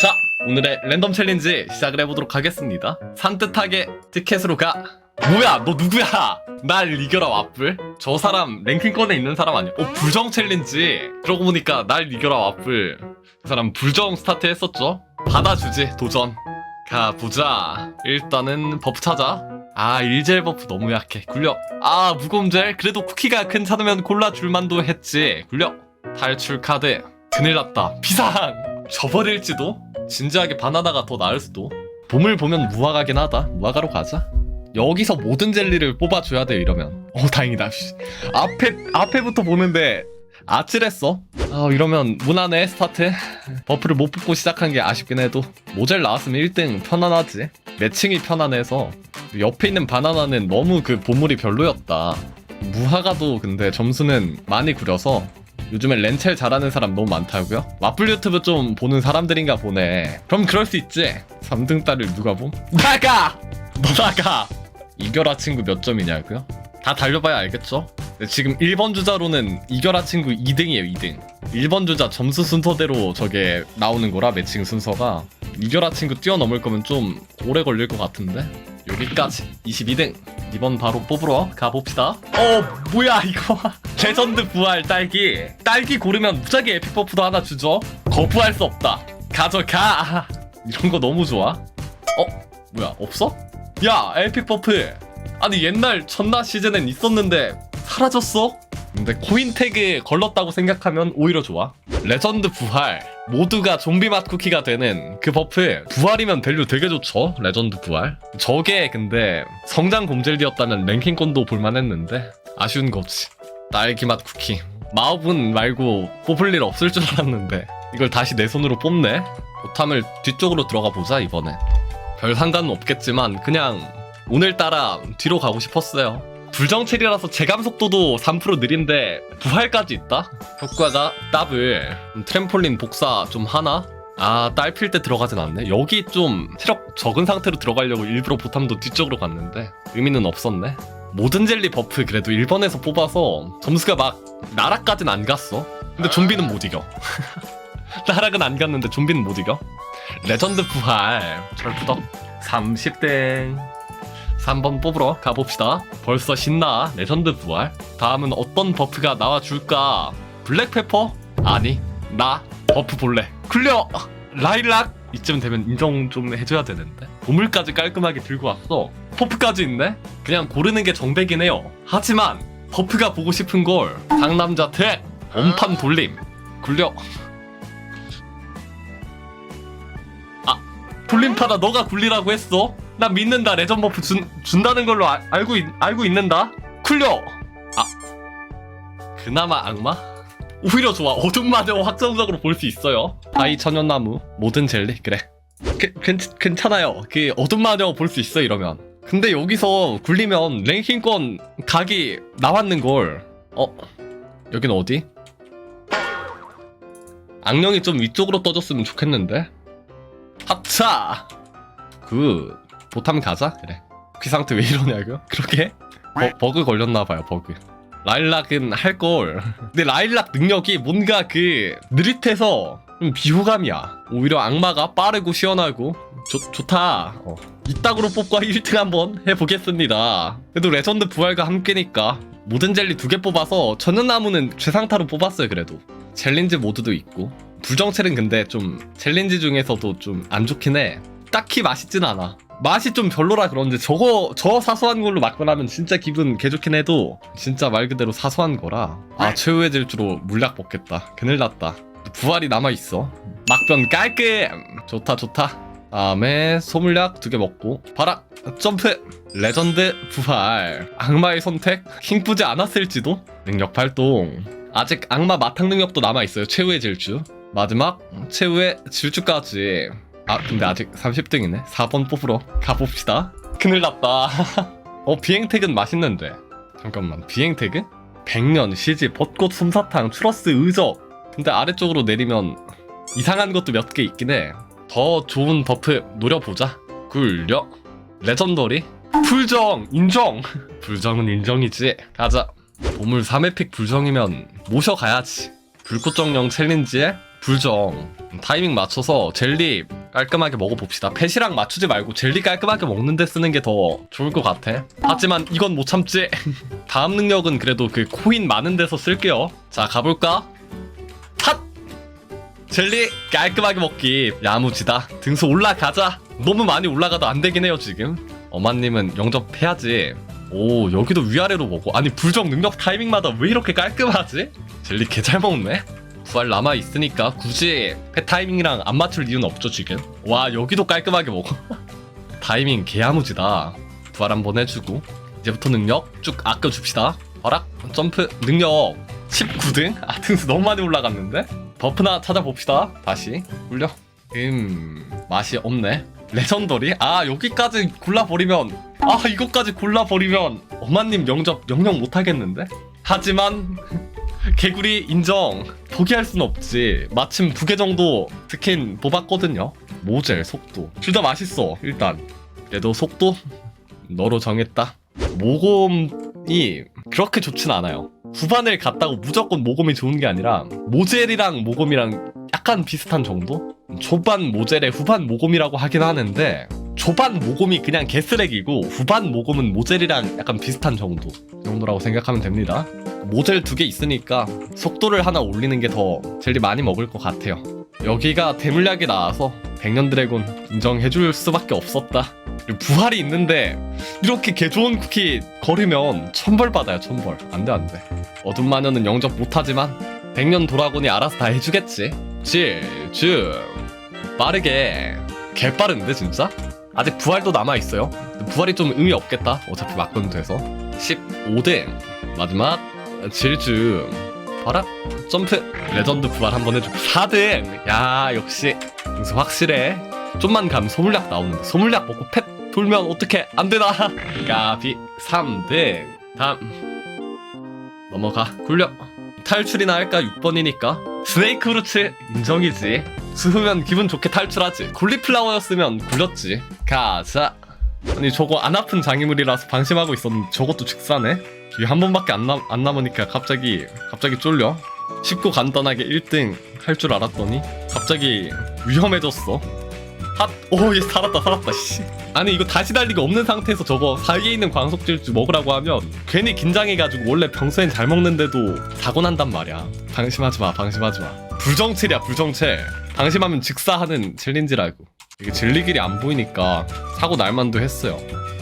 자, 오늘의 랜덤 챌린지 시작을 해보도록 하겠습니다. 산뜻하게 티켓으로 가. 뭐야, 너 누구야? 날 이겨라 와플. 저 사람 랭킹권에 있는 사람 아니야? 어, 불정 챌린지. 그러고 보니까 날 이겨라 와플. 그 사람 불정 스타트 했었죠? 받아주지, 도전. 가보자. 일단은 버프 찾아. 아, 일젤 버프 너무 약해. 굴려. 아, 무검젤. 그래도 쿠키가 괜찮으면 골라줄만도 했지. 굴려. 탈출 카드. 큰일 났다. 비상! 져버릴지도? 진지하게 바나나가 더 나을 수도. 봄을 보면 무화과긴 하다. 무화과로 가자. 여기서 모든 젤리를 뽑아줘야 돼 이러면. 어 다행이다. 씨. 앞에 앞에부터 보는데 아찔했어. 아 이러면 무난해 스타트. 버프를 못 뽑고 시작한 게 아쉽긴 해도 모젤 나왔으면 1등 편안하지. 매칭이 편안해서 옆에 있는 바나나는 너무 그 보물이 별로였다. 무화과도 근데 점수는 많이 구려서 요즘에 렌첼 잘하는 사람 너무 많다고요? 와플 유튜브 좀 보는 사람들인가 보네. 그럼 그럴 수 있지. 3등 딸을 누가 봄? 나가! 너 나가! 이겨라 친구 몇 점이냐고요? 다 달려봐야 알겠죠? 근데 지금 1번 주자로는 이겨라 친구 2등이에요 2등 1번 주자 점수 순서대로 저게 나오는 거라 매칭 순서가 이겨라 친구 뛰어넘을 거면 좀 오래 걸릴 것 같은데 여기까지 22등 이번 바로 뽑으러 가봅시다. 어 뭐야 이거. 레전드 부활 딸기. 딸기 고르면 무작위 에픽 버프도 하나 주죠. 거부할 수 없다. 가져가. 이런 거 너무 좋아. 어 뭐야 없어? 야 에픽 버프. 아니 옛날 전나 시즌엔 있었는데 사라졌어? 근데 코인 태그 걸렀다고 생각하면 오히려 좋아. 레전드 부활 모두가 좀비 맛 쿠키가 되는 그 버프 부활이면 밸류 되게 좋죠 레전드 부활. 저게 근데 성장 곰젤디였다면 랭킹권도 볼만했는데 아쉬운 거지 딸기 맛 쿠키. 마법은 말고 뽑을 일 없을 줄 알았는데 이걸 다시 내 손으로 뽑네. 보탐을 뒤쪽으로 들어가 보자 이번에 별 상관은 없겠지만 그냥 오늘따라 뒤로 가고 싶었어요. 불정체리라서 제감 속도도 3% 느린데 부활까지 있다? 효과가 더블. 음, 트램폴린 복사 좀 하나? 아 딸 필 때 들어가진 않네? 여기 좀 체력 적은 상태로 들어가려고 일부러 보탐도 뒤쪽으로 갔는데 의미는 없었네? 모든 젤리 버프 그래도 1번에서 뽑아서 점수가 막 나락까진 안 갔어? 근데 좀비는 못 이겨. 나락은 안 갔는데 좀비는 못 이겨? 레전드 부활. 철푸덕. 30등 3번 뽑으러 가봅시다. 벌써 신나 레전드 부활. 다음은 어떤 버프가 나와줄까? 블랙페퍼? 아니 나 버프 볼래. 굴려 라일락! 이쯤 되면 인정 좀 해줘야 되는데. 보물까지 깔끔하게 들고 왔어. 버프까지 있네? 그냥 고르는 게 정배긴 해요. 하지만 버프가 보고 싶은 걸 상남자 택 원판 돌림. 굴려. 돌림파다 너가 굴리라고 했어 나 믿는다. 레전 버프 준, 준다는 걸로 아- 알고, 있, 알고 있는다. 쿨려. 아. 그나마 악마? 오히려 좋아. 어둠 마녀 확정적으로 볼 수 있어요. 아이 천연나무 모든 젤리 그래. 그, 괜, 괜찮 아요. 그 어둠 마녀 볼수 있어 이러면. 근데 여기서 굴리면 랭킹권 각이 나왔는 걸. 어? 여긴 어디? 악령이 좀 위쪽으로 떠줬으면 좋겠는데? 하차! 그 보탐 가자 그래. 그 상태 왜 이러냐고요? 그렇게? 버, 버그 걸렸나봐요 버그. 라일락은 할걸. 근데 라일락 능력이 뭔가 그 느릿해서 좀 비호감이야. 오히려 악마가 빠르고 시원하고 좋, 좋다. 어. 이따구로 뽑고 1등 한번 해보겠습니다. 그래도 레전드 부활과 함께니까 모든 젤리 두 개 뽑아서 천연나무는 최상타로 뽑았어요 그래도. 챌린지 모드도 있고. 불정체는 근데 좀 챌린지 중에서도 좀 안 좋긴 해. 딱히 맛있진 않아 맛이 좀 별로라 그런데 저거 저 사소한 걸로 막고나면 진짜 기분 개좋긴 해도 진짜 말 그대로 사소한 거라. 아 최후의 질주로 물약 먹겠다. 큰일 났다. 부활이 남아있어. 막변 깔끔! 좋다 좋다. 다음에 소물약 두 개 먹고. 봐라! 점프! 레전드 부활. 악마의 선택? 킹쁘지 않았을지도? 능력 발동. 아직 악마 마탕 능력도 남아있어요. 최후의 질주. 마지막 최후의 질주까지 아 근데 아직 30등이네. 4번 뽑으러 가봅시다. 큰일 났다. 어 비행택은 맛있는데. 잠깐만 비행택은? 백년 시지 벚꽃 솜사탕 추러스 의적 근데 아래쪽으로 내리면 이상한 것도 몇 개 있긴 해더 좋은 버프 노려보자. 굴려. 레전더리. 불정 인정. 불정은 인정이지. 가자. 보물 3회픽 불정이면 모셔가야지. 불꽃정령 챌린지에 불정. 타이밍 맞춰서 젤리 깔끔하게 먹어봅시다. 펫이랑 맞추지 말고 젤리 깔끔하게 먹는데 쓰는 게 더 좋을 것 같아. 하지만 이건 못 참지. 다음 능력은 그래도 그 코인 많은 데서 쓸게요. 자 가볼까? 핫! 젤리 깔끔하게 먹기 야무지다. 등수 올라가자. 너무 많이 올라가도 안 되긴 해요 지금. 어마님은 영접해야지. 오 여기도 위아래로 먹어. 아니 불정 능력 타이밍마다 왜 이렇게 깔끔하지? 젤리 개 잘 먹네 부활 남아 있으니까 굳이 패 타이밍이랑 안 맞출 이유는 없죠 지금 와 여기도 깔끔하게 먹어 타이밍 개야무지다 부활 한번 해주고 이제부터 능력 쭉 아껴줍시다 허락 점프 능력 19등? 아 등수 너무 많이 올라갔는데? 버프나 찾아봅시다 다시 굴려 음 맛이 없네 레전더리? 아 여기까지 골라버리면 아 이것까지 골라버리면 어마님 영접 영영 못하겠는데? 하지만 개구리 인정. 포기할 순 없지. 마침 두 개 정도 스킨 뽑았거든요. 모젤 속도. 둘 다 맛있어 일단. 그래도 속도? 너로 정했다. 모곰이 그렇게 좋진 않아요. 후반을 갔다고 무조건 모곰이 좋은 게 아니라 모젤이랑 모곰이랑 약간 비슷한 정도? 초반 모젤에 후반 모곰이라고 하긴 하는데 초반 모곰이 그냥 개쓰레기고 후반 모곰은 모젤이랑 약간 비슷한 정도. 이 정도라고 생각하면 됩니다. 모젤 두 개 있으니까 속도를 하나 올리는 게 더 젤리 많이 먹을 것 같아요. 여기가 대물약이 나와서 백년 드래곤 인정해줄 수밖에 없었다. 부활이 있는데 이렇게 개 좋은 쿠키 거르면 천벌 받아요 천벌. 안돼 안돼. 어둠 마녀는 영접 못하지만 백년 도라곤이 알아서 다 해주겠지. 질주 빠르게. 개 빠른데 진짜? 아직 부활도 남아있어요. 부활이 좀 의미 없겠다. 어차피 막건 돼서. 15등 마지막 질주 봐라. 점프. 레전드 부활 한번 해주고. 4등 야 역시. 등수 확실해. 좀만 가면 소물약 나오는데. 소물약 먹고 펫 돌면 어떻게 안 되나. 까비. 3등 다음. 넘어가. 굴려. 탈출이나 할까? 6번이니까. 스네이크 루츠 인정이지 수으면 기분 좋게 탈출하지. 굴리플라워였으면 굴렸지. 가자. 아니 저거 안 아픈 장애물이라서 방심하고 있었는데 저것도 직사네? 이게 한 번밖에 안, 남, 안 남으니까 갑자기 갑자기 쫄려? 쉽고 간단하게 1등 할 줄 알았더니 갑자기 위험해졌어. 핫 오 얘 살았다 살았다 씨. 아니 이거 다시 달리기 없는 상태에서 저거 사이에 있는 광속질주 먹으라고 하면 괜히 긴장해가지고 원래 평소엔 잘 먹는데도 사고 난단 말이야. 방심하지 마 방심하지 마. 불정체야 불정체 방심하면 직사하는 챌린지라고 이게 젤리길이 안 보이니까 사고 날만도 했어요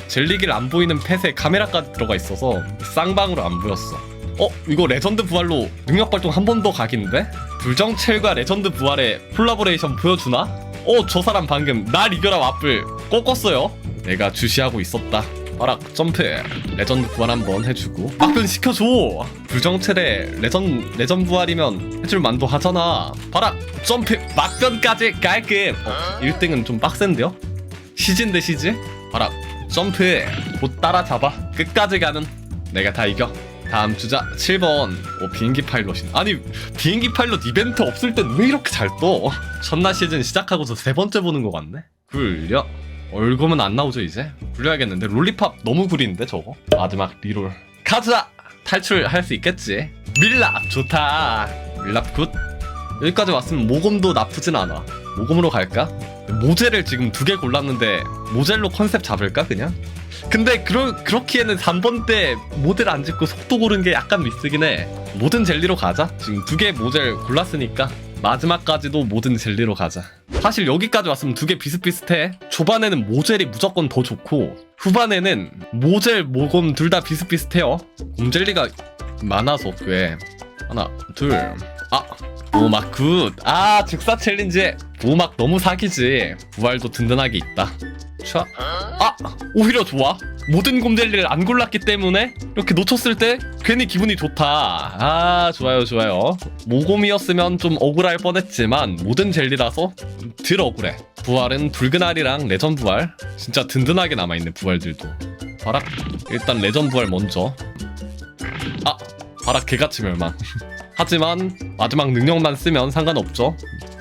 젤리길 안 보이는 펫에 카메라까지 들어가 있어서 쌍방으로 안 보였어 어? 이거 레전드 부활로 능력 발동 한 번 더 각인데? 불정첼과 레전드 부활의 콜라보레이션 보여주나? 어, 저 사람 방금 날 이겨라 와플 꺾었어요. 내가 주시하고 있었다. 봐라, 점프. 레전드 부활 한번 해주고. 막변 시켜줘! 불정첼에 레전, 레전 부활이면 해줄 만도 하잖아. 봐라, 점프. 막변까지 깔끔. 어, 1등은 좀 빡센데요? 시즌 대 시즈? 봐라, 점프. 곧 따라잡아. 끝까지 가는 내가 다 이겨. 다음 주자 7번 오 비행기 파일럿이 아니 비행기 파일럿 이벤트 없을 땐 왜 이렇게 잘 떠? 첫날 시즌 시작하고서 세 번째 보는 것 같네 굴려 얼굴은 안 나오죠 이제? 굴려야겠는데? 롤리팝 너무 구리는데 저거? 마지막 리롤. 가자 탈출할 수 있겠지? 밀랍! 좋다! 밀랍 굿. 여기까지 왔으면 모검도 나쁘진 않아. 모검으로 갈까? 모젤을 지금 두 개 골랐는데 모젤로 컨셉 잡을까 그냥? 근데 그러, 그렇기에는 3번 때 모델 안 짓고 속도 고른 게 약간 미스긴 해. 모든 젤리로 가자. 지금 두 개 모델 골랐으니까 마지막까지도 모든 젤리로 가자 사실 여기까지 왔으면 두 개 비슷비슷해 초반에는 모젤이 무조건 더 좋고 후반에는 모젤 모검 둘 다 비슷비슷해요 곰젤리가 많아서 꽤 하나 둘 아 보막 굿. 아, 즉사 챌린지. 보막 너무 사기지. 부활도 든든하게 있다. 차. 아, 오히려 좋아. 모든 곰젤리를 안 골랐기 때문에 이렇게 놓쳤을 때 괜히 기분이 좋다. 아, 좋아요, 좋아요. 모곰이었으면 좀 억울할 뻔했지만 모든 젤리라서 덜 억울해. 부활은 붉은 알이랑 레전 부활. 진짜 든든하게 남아있는 부활들도. 바락. 일단 레전 부활 먼저. 아, 바락 개같이 멸망. 하지만 마지막 능력만 쓰면 상관없죠.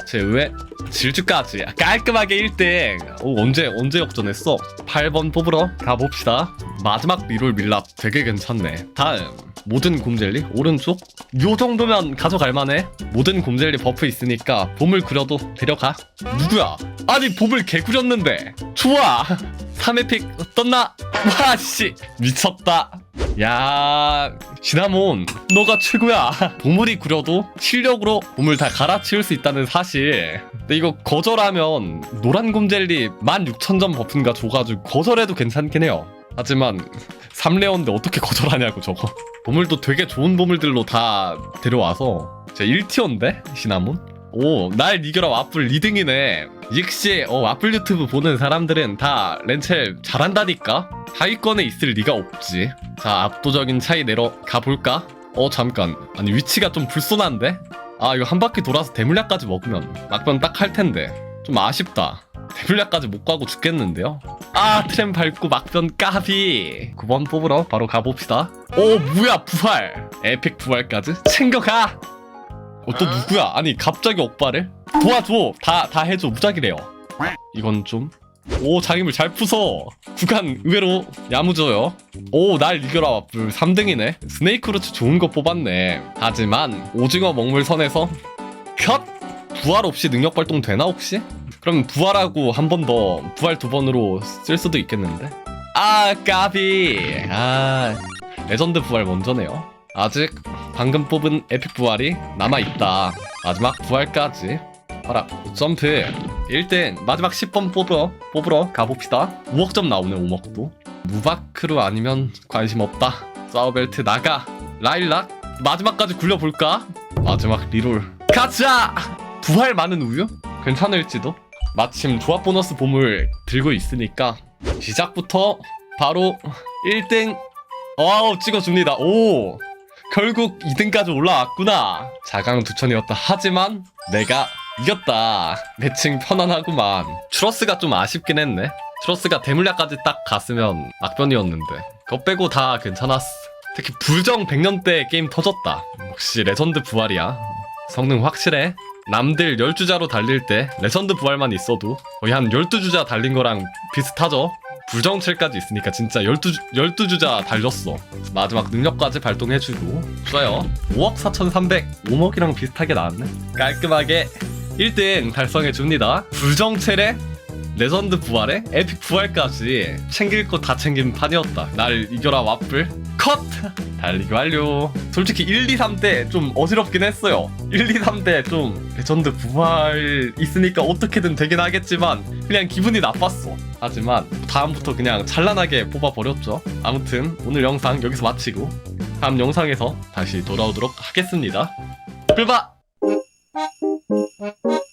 제외 질주까지. 깔끔하게 1등. 오 언제 언제 역전했어? 8번 뽑으러 가봅시다. 마지막 리롤 밀랍 되게 괜찮네. 다음 모든 곰젤리? 오른쪽? 요 정도면 가져갈 만해. 모든 곰젤리 버프 있으니까 봄을 구려도 데려가. 누구야? 아니 봄을 개구렸는데. 좋아! 3회 픽 떴나? 와씨. 미쳤다 야 시나몬 너가 최고야. 보물이 구려도 실력으로 보물 다 갈아치울 수 있다는 사실. 근데 이거 거절하면 노란 곰젤리 16,000점 버프인가 줘가지고 거절해도 괜찮긴 해요. 하지만 3레어인데 어떻게 거절하냐고 저거. 보물도 되게 좋은 보물들로 다 데려와서. 제 1티어인데 시나몬? 오 날 이겨라 와플 2등이네. 역시 어, 와플 유튜브 보는 사람들은 다 렌첼 잘한다니까? 하위권에 있을 리가 없지 자 압도적인 차이 내러 가볼까? 어 잠깐. 아니 위치가 좀 불손한데? 아 이거 한 바퀴 돌아서 대물약까지 먹으면 막변 딱할 텐데. 좀 아쉽다. 대물약까지 못 가고 죽겠는데요? 아 트램 밟고 막변 까비. 9번 뽑으러 바로 가봅시다. 오 뭐야 부활! 에픽 부활까지? 챙겨가! 어 또 누구야? 아니 갑자기 억발을 도와줘! 다 다 해줘. 무작이래요. 이건 좀 오 장애물 잘 푸서 구간 의외로 야무져요. 오 날 이겨라. 와플 3등이네. 스네이크 루츠 좋은 거 뽑았네. 하지만 오징어 먹물 선에서 컷! 부활 없이 능력 발동 되나 혹시? 그럼 부활하고 한 번 더 부활 두 번으로 쓸 수도 있겠는데? 아 까비! 아 레전드 부활 먼저네요. 아직 방금 뽑은 에픽 부활이 남아있다. 마지막 부활까지. 봐라 점프 1등 마지막 10번 뽑으러 뽑으러 가봅시다. 5억점 나오네 5억도. 무바크루 아니면 관심 없다. 사우벨트 나가. 라일락 마지막까지 굴려볼까? 마지막 리롤. 가자! 부활 많은 우유? 괜찮을지도? 마침 조합 보너스 봄을 들고 있으니까 시작부터 바로 1등. 와우 찍어줍니다. 오! 결국 2등까지 올라왔구나. 자강 두천이었다. 하지만 내가 이겼다. 매칭 편안하구만. 추러스가 좀 아쉽긴 했네. 추러스가 대물약까지 딱 갔으면 악변이었는데. 그거 빼고 다 괜찮았어. 특히 불정 100년대 게임 터졌다. 역시 레전드 부활이야. 성능 확실해. 남들 10주자로 달릴 때 레전드 부활만 있어도 거의 한 12주자 달린 거랑 비슷하죠? 불정체까지 있으니까 진짜 12, 12주자 달렸어. 마지막 능력까지 발동해주고. 좋아요. 5억 4,300 5억이랑 비슷하게 나왔네. 깔끔하게 1등 달성해 줍니다. 불정체래? 레전드 부활에 에픽 부활까지 챙길 거 다 챙긴 판이었다. 날 이겨라 와플. 컷! 달리기 완료. 솔직히 1, 2, 3때좀 어지럽긴 했어요. 1, 2, 3때좀 레전드 부활 있으니까 어떻게든 되긴 하겠지만 그냥 기분이 나빴어. 하지만 다음부터 그냥 찬란하게 뽑아버렸죠. 아무튼 오늘 영상 여기서 마치고 다음 영상에서 다시 돌아오도록 하겠습니다. 뿔바 Thank you.